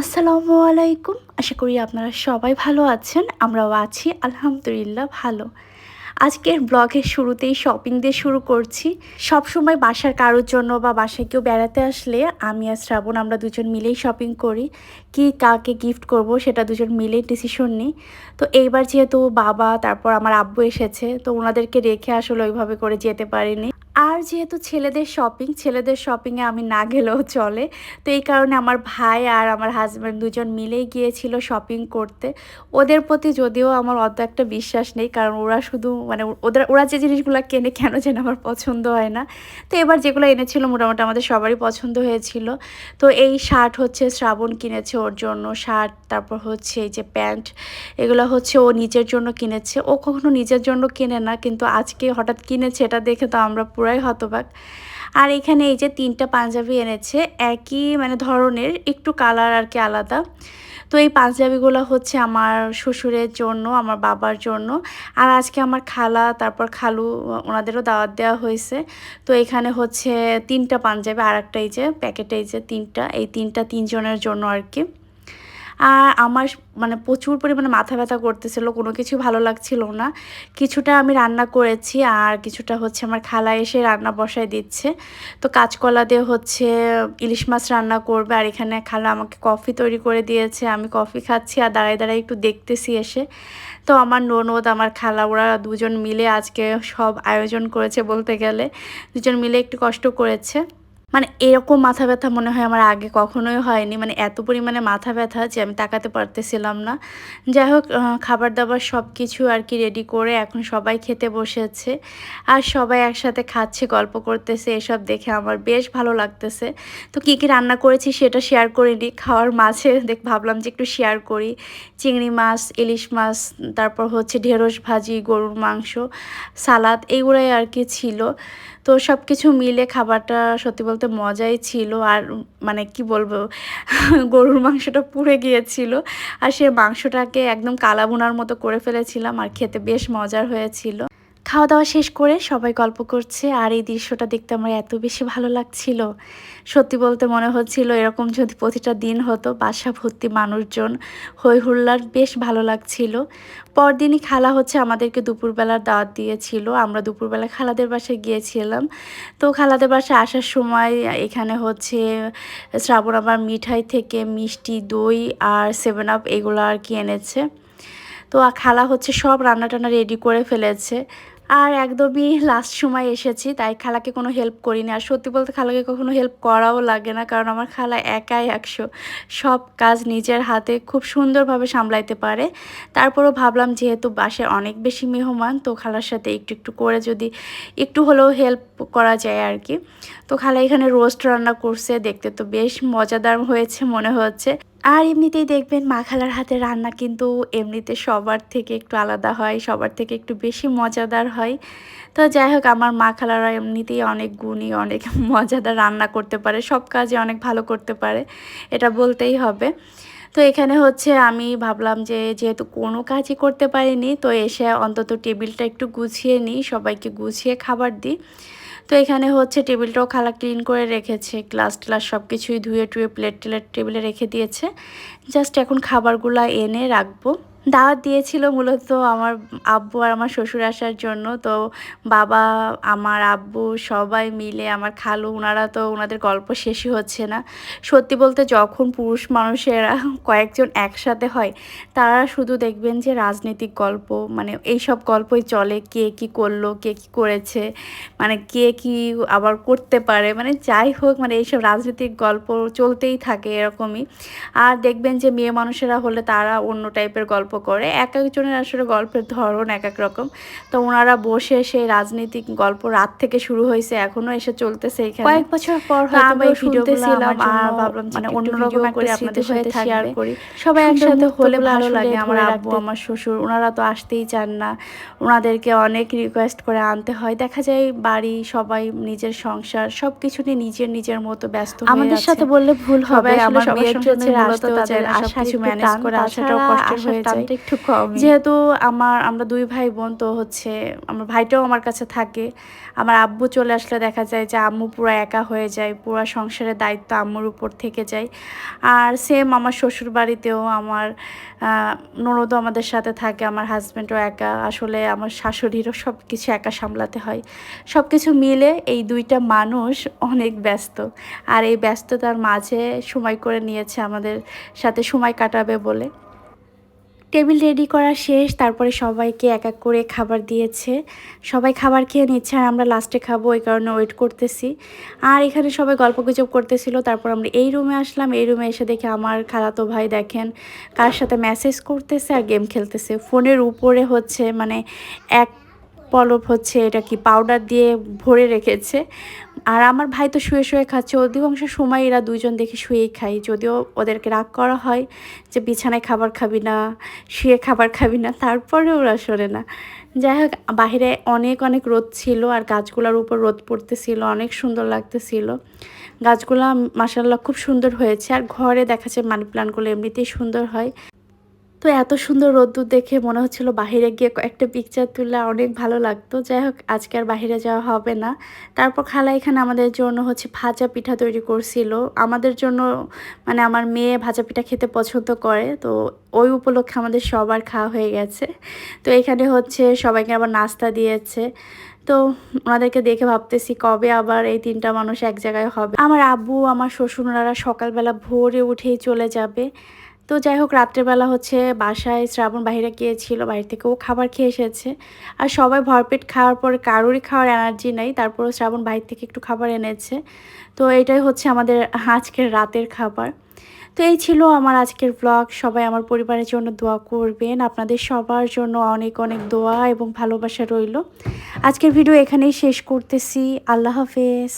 আসসালামু আলাইকুম। আশা করি আপনারা সবাই ভালো আছেন, আমরাও আছি, আলহামদুলিল্লাহ ভালো। আজকের ব্লগের শুরুতেই শপিং দিয়ে শুরু করছি। সব সময় বাসার কারোর জন্য বা বাসায় কেউ বেড়াতে আসলে আমি আর শ্রাবণ আমরা দুজন মিলেই শপিং করি। কি কাকে গিফট করব সেটা দুজন মিলেই ডিসিশন নিই। তো এইবার যেহেতু বাবা, তারপর আমার আব্বু এসেছে, তো ওনাদেরকে রেখে আসলে ওইভাবে করে যেতে পারিনি। আর যেহেতু ছেলেদের শপিং ছেলেদের শপিংয়ে আমি না গেলেও চলে। তো এই কারণে আমার ভাই আর আমার হাজব্যান্ড দুজন মিলেই গিয়েছিল শপিং করতে। ওদের প্রতি যদিও আমার অত একটা বিশ্বাস নেই, কারণ ওরা শুধু মানে ওদের, ওরা যে জিনিসগুলো কেনে কেন যেন আমার পছন্দ হয় না। তো এবার যেগুলো এনেছিল মোটামুটি আমাদের সবারই পছন্দ হয়েছিল। তো এই শার্ট হচ্ছে শ্রাবণ কিনেছে ওর জন্য শার্ট তারপর হচ্ছে এই যে প্যান্ট, এগুলো হচ্ছে ও নিজের জন্য কিনেছে। ও কখনো নিজের জন্য কিনে না, কিন্তু আজকে হঠাৎ কিনেছে, এটা দেখে তো আমরা পুরাই হতবাক। আর এখানে এই যে তিনটা পাঞ্জাবি এনেছে, একই মানে ধরনের, একটু কালার আর কি আলাদা। তো এই পাঞ্জাবিগুলো হচ্ছে আমার শ্বশুরের জন্য, আমার বাবার জন্য। আর আজকে আমার খালা, তারপর খালু, ওনাদেরও দাওয়াত দেওয়া হয়েছে। তো এখানে হচ্ছে তিনটা পাঞ্জাবি আর একটা এই যে, প্যাকেটে এই যে তিনটা, এই তিনটা তিনজনের জন্য আর কি। আর আমার মানে প্রচুর পরিমাণে মাথা ব্যথা করতেছিল, কোনো কিছু ভালো লাগছিল না। কিছুটা আমি রান্না করেছি আর কিছুটা হচ্ছে আমার খালা এসে রান্না বসায় দিচ্ছে। তো কাঁচকলা দিয়ে হচ্ছে ইলিশ মাছ রান্না করবে আর এখানে খালা আমাকে কফি তৈরি করে দিয়েছে। আমি কফি খাচ্ছি আর দাঁড়ায় দাঁড়ায় একটু দেখতেছি এসে। তো আমার ননদ, আমার খালা, ওরা দুজন মিলে আজকে সব আয়োজন করেছে বলতে গেলে। দুজন মিলে একটু কষ্ট করেছে। মানে এরকম মাথা ব্যথা মনে হয় আমার আগে কখনোই হয়নি। মানে এত পরিমাণে মাথা ব্যথা যে আমি তাকাতে পারতেছিলাম না। যাই হোক খাবার দাবার সব কিছু আর কি রেডি করে এখন সবাই খেতে বসেছে। আর সবাই একসাথে খাচ্ছে, গল্প করতেছে, এসব দেখে আমার বেশ ভালো লাগতেছে। তো কী কী রান্না করেছি সেটা শেয়ার করিনি খাওয়ার মাঝে দেখ, ভাবলাম যে একটু শেয়ার করি। চিংড়ি মাছ, ইলিশ মাছ, তারপর হচ্ছে ঢেঁড়স ভাজি, গরুর মাংস, সালাদ এগুলোই আর কি ছিল। তো সব কিছু মিলে খাবারটা সত্যি বলতে মজাই ছিল। আর মানে কি বলব, গরুর মাংসটা পুড়ে গিয়েছিল। আর সে মাংসটাকে একদম কালাবোনার মতো করে ফেলেছিলাম, আর খেতে বেশ মজার হয়েছিল। খাওয়া দাওয়া শেষ করে সবাই গল্প করছে, আর এই দৃশ্যটা দেখতে আমার এত বেশি ভালো লাগছিল। সত্যি বলতে মনে হচ্ছিল এরকম যদি প্রতিটা দিন হতো, বাসা ভর্তি মানুষজন হই হুল্লার বেশ ভালো লাগছিল। পরদিনই খালা হচ্ছে আমাদেরকে দুপুরবেলার দাওয়াত দিয়েছিল। আমরা দুপুরবেলা খালাদের বাসায় গিয়েছিলাম। তো খালাদের বাসায় আসার সময় এখানে হচ্ছে শ্রাবণ আবার মিঠাই থেকে মিষ্টি, দই আর সেভেন আপ এগুলো আর কি এনেছে। তো খালা হচ্ছে সব রান্না টান্না রেডি করে ফেলেছে। আর একদমই লাস্ট সময় এসেছি, তাই খালাকে কোনো হেল্প করিনি। আর সত্যি বলতে খালাকে কখনো হেল্প করাও লাগে না, কারণ আমার খালা একাই একশো। সব কাজ নিজের হাতে খুব সুন্দরভাবে সামলাইতে পারে। তারপরও ভাবলাম যেহেতু বাসে অনেক বেশি মেহমান, তো খালার সাথে একটু একটু করে যদি একটু হলেও হেল্প করা যায় আর কি। তো খালা এখানে রোস্ট রান্না করছে, দেখতে তো বেশ মজাদার হয়েছে মনে হচ্ছে। আর এমনিতেই দেখবেন মা খালার হাতে রান্না কিন্তু এমনিতে সবার থেকে একটু আলাদা হয়, সবার থেকে একটু বেশি মজাদার হয়। তো যাই হোক, আমার মা খালারা এমনিতেই অনেক গুণী, অনেক মজাদার রান্না করতে পারে, সব কাজে অনেক ভালো করতে পারে, এটা বলতেই হবে। তো এখানে হচ্ছে আমি ভাবলাম যে যেহেতু কোনো কাজই করতে পারিনি, তো এসে অন্তত টেবিলটা একটু গুছিয়ে নিই, সবাইকে গুছিয়ে খাবার দিই। তো এখানে হচ্ছে টেবিলটাও খালা ক্লিন করে রেখেছে। গ্লাস টেলাস সব কিছুই ধুয়ে টুয়ে প্লেট টেলেট টেবিলে রেখে দিয়েছে। জাস্ট এখন খাবারগুলো এনে রাখব। দাওয়াত দিয়েছিল মূলত আমার আব্বু আর আমার শ্বশুর আসার জন্য। তো বাবা, আমার আব্বু সবাই মিলে, আমার খালু ওনারা তো ওনাদের গল্প শেষই হচ্ছে না। সত্যি বলতে যখন পুরুষ মানুষেরা কয়েকজন একসাথে হয়, তারা শুধু দেখবেন যে রাজনৈতিক গল্প মানে এই সব গল্পই চলে, কে কি করল, কে কি করেছে মানে কে কি আবার করতে পারে মানে যাই হোক মানে এইসব রাজনৈতিক গল্প চলতেই থাকে এরকমই। আর দেখবেন যে মেয়ে মানুষেরা হলে তারা অন্য টাইপের গল্প করে এক একজনের আসলে গল্পের ধরন এক এক রকম। তো ওনারা বসে সেই রাজনৈতিক গল্প রাত থেকে শুরু হয়েছে এখনও এসে চলতেছে এখানে। কয়েক বছর পর আমি শুনতেছিলাম আর ভাবলাম মানে অন্যরকম করে আপনাদের সাথে শেয়ার করি। সবাই একসাথে হলে ভালো লাগে আমার আব্বু আমার শ্বশুর ওনারা তো আসতেই চান না। ওনাদেরকে অনেক রিকোয়েস্ট করে আনতে হয়। দেখা যায় বাড়ি সবাই নিজের সংসার সব কিছু নিয়ে নিজের নিজের মতো ব্যস্ত আমাদের সাথে বললে ভুল হবে আমার মেয়ের জন্য তাদের আশা কিছু ম্যানেজ করে আসাটাও কষ্ট হয়ে যায়। একটু কম। যেহেতু আমার আমরা দুই ভাই বোন তো হচ্ছে আমার ভাইটাও আমার কাছে থাকে। আমার আব্বু চলে আসলে দেখা যায় যে আম্মু পুরো একা হয়ে যায় পুরো সংসারের দায়িত্ব আম্মুর উপর থেকে যায়। আর সেম আমার শ্বশুর বাড়িতেও আমার ননদও আমাদের সাথে থাকে আমার হাজব্যান্ডও একা। আসলে আমার শাশুড়িরও সব কিছু একা সামলাতে হয়। সব কিছু মিলে এই দুইটা মানুষ অনেক ব্যস্ত। আর এই ব্যস্ততার মাঝে সময় করে নিয়েছে আমাদের সাথে সময় কাটাবে বলে। টেবিল রেডি করা শেষ, তারপরে সবাইকে এক এক করে খাবার দিয়েছে। সবাই খাবার খেয়ে নিচ্ছে আর আমরা লাস্টে খাব ওই কারণে ওয়েট করতেছি। আর এখানে সবাই গল্প গুজব করতেছিল, তারপর আমরা এই রুমে আসলাম। এই রুমে এসে দেখে আমার খালাতো ভাই দেখেন কার সাথে মেসেজ করতেছে আর গেম খেলতেছে। ফোনের উপরে হচ্ছে মানে এক পলব হচ্ছে এটা কি পাউডার দিয়ে ভরে রেখেছে। আর আমার ভাই তো শুয়ে শুয়ে খাচ্ছে। অধিকাংশ সময় এরা দুইজন দেখে শুয়েই খাই যদিও ওদেরকে রাগ করা হয় যে বিছানায় খাবার খাবি না, শুয়ে খাবার খাবি না তারপরে ওরা সরে না। যাই হোক, বাহিরে অনেক অনেক রোদ ছিল আর গাছগুলোর উপর রোদ পড়তেছিল, অনেক সুন্দর লাগতেছিল। গাছগুলো মাসাল্লাহ খুব সুন্দর হয়েছে। আর ঘরে দেখাচ্ছে মানি প্লান্টগুলো এমনিতেই সুন্দর হয়। তো এত সুন্দর রোদ্দুর দেখে মনে হচ্ছিল বাহিরে গিয়ে কয়েকটা পিকচার তুললে অনেক ভালো লাগতো। যাই হোক, আজকে আর বাহিরে যাওয়া হবে না। তারপর খালা এখানে আমাদের জন্য হচ্ছে ভাজা পিঠা তৈরি করছিল। আমাদের জন্য মানে আমার মেয়ে ভাজা পিঠা খেতে পছন্দ করে, তো ওই উপলক্ষে আমাদের সবার খাওয়া হয়ে গেছে। তো এখানে হচ্ছে সবাইকে আবার নাস্তা দিয়েছে। তো ওনাদেরকে দেখে ভাবতেছি কবে আবার এই তিনটা মানুষ এক জায়গায় হবে। আমার আব্বু, আমার শ্বশুররা সকালবেলা ভোরে উঠেই চলে যাবে। তো যাই হোক, রাত্রেবেলা হচ্ছে বাসায় শ্রাবণ বাহিরে গিয়েছিল বাইরে থেকে ও খাবার খেয়ে এসেছে। আর সবাই ভরপেট খাওয়ার পরে কারোরই খাওয়ার এনার্জি নেই, তারপরও শ্রাবণ বাহির থেকে একটু খাবার এনেছে। তো এটাই হচ্ছে আমাদের আজকের রাতের খাবার। তো এই ছিল আমার আজকের ব্লগ সবাই আমার পরিবারের জন্য দোয়া করবেন। আপনাদের সবার জন্য অনেক অনেক দোয়া এবং ভালোবাসা রইল। আজকের ভিডিও এখানেই শেষ করতেছি। আল্লাহ হাফেজ।